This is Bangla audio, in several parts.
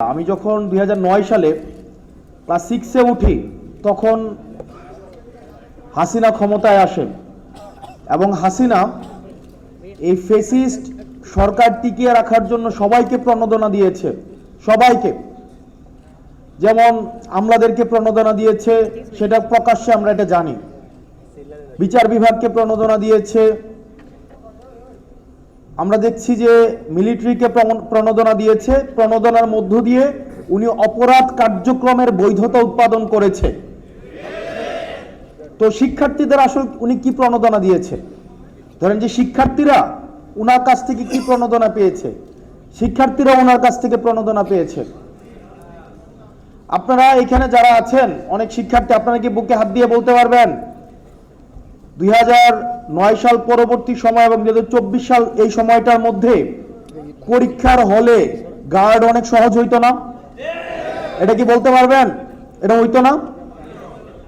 আমি যখন দুই হাজার নয় সালে ক্লাস সিক্সে উঠি, তখন হাসিনা ক্ষমতায় আসেন এবং হাসিনা এই ফেসিস্ট সরকার টিকিয়ে রাখার জন্য সবাইকে প্রণোদনা দিয়েছে, সবাইকে। যেমন আমলাদেরকে প্রণোদনা দিয়েছে, সেটা প্রকাশ্যে আমরা এটা জানি। বিচার বিভাগকে প্রণোদনা দিয়েছে আমরা দেখছি যে মিলিটারিকে প্রণ- প্রণোদনা দিয়েছে। প্রণোদনার মধ্য দিয়ে উনি অপরাধ কার্যক্রমের বৈধতা উৎপাদন করেছে। তো শিক্ষার্থীদের আসলে উনি কি প্রণোদনা দিয়েছে? ধরেন যে শিক্ষার্থীরা উনার কাছ থেকে কি প্রণোদনা পেয়েছে? শিক্ষার্থীরা ওনার কাছ থেকে প্রণোদনা পেয়েছে। আপনারা এখানে যারা আছেন, অনেক শিক্ষার্থী, আপনারা কি বুকে হাত দিয়ে বলতে পারবেন? দুই হাজার নয় সাল পরবর্তী সময় এবং দুই সাল এই সময়টার মধ্যে পরীক্ষার হলে গার্ড অনেক সহজ হইতো না। এটা কি বলতে পারবেন? এটা হইতো না।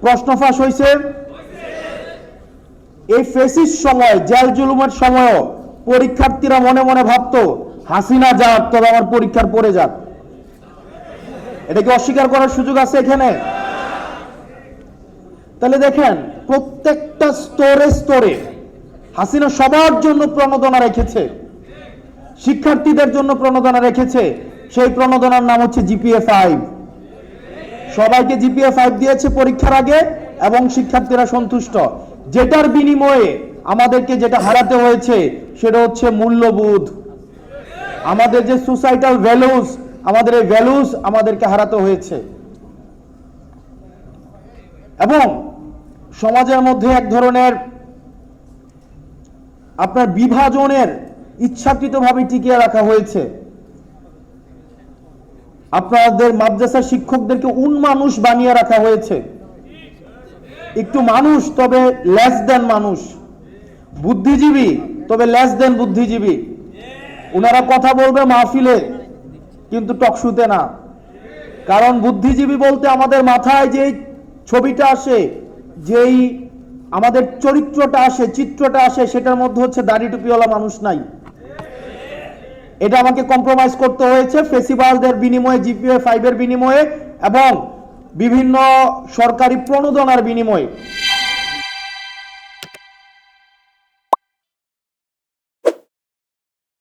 প্রশ্ন ফাঁস হয়েছে এই ফেসিস সময়, জেল জুলুমের সময়ও পরীক্ষার্থীরা মনে মনে ভাবতো, হাসিনা যাক, তবে আমার পরীক্ষার পরে যাক। এটা কি অস্বীকার করার সুযোগ আছে এখানে? তাহলে দেখেন, প্রত্যেকটা স্তরে স্তরে হাসিনা সবার জন্য প্রণোদনা রেখেছে। শিক্ষার্থীদের জন্য প্রণোদনা রেখেছে। সেই প্রণোদনার নাম হচ্ছে জিপিএ ফাইভ সবাইকে জিপিএ ফাইভ দিয়েছে পরীক্ষার আগে এবং শিক্ষার্থীরা সন্তুষ্ট। যেটার বিনিময়ে আমাদেরকে যেটা হারাতে হয়েছে, সেটা হচ্ছে মূল্যবোধ। আমাদের যে সোসাইটাল ভ্যালুস আমাদের এই ভ্যালুস আমাদেরকে হারাতে হয়েছে। এবং সমাজের মধ্যে এক ধরনের আপনার বিভাজনের ইচ্ছাকৃতভাবে টিকিয়ে রাখা হয়েছে। আপনাদের মাদ্রাসা শিক্ষকদেরকে উন্মানুষ বানিয়ে রাখা হয়েছে। একটু মানুষ, তবে লেস দেন মানুষ। বুদ্ধিজীবী, তবে লেস দেন বুদ্ধিজীবী। ওনারা কথা বলবে মাহফিলে, কিন্তু টকশুতে না। কারণ বুদ্ধিজীবী বলতে আমাদের মাথায় যে ছবিটা আসে যেই আমাদের চরিত্রটা আসে, চিত্রটা আসে, সেটার মধ্যে হচ্ছে দাড়ি টুপিওয়ালা মানুষ নাই। এটা আমাকে কম্প্রোমাইজ করতে হয়েছে ফেসিভালদের বিনিময়ে জিপিএ ফাইভের বিনিময়ে এবং বিভিন্ন সরকারি প্রণোদনার বিনিময়ে।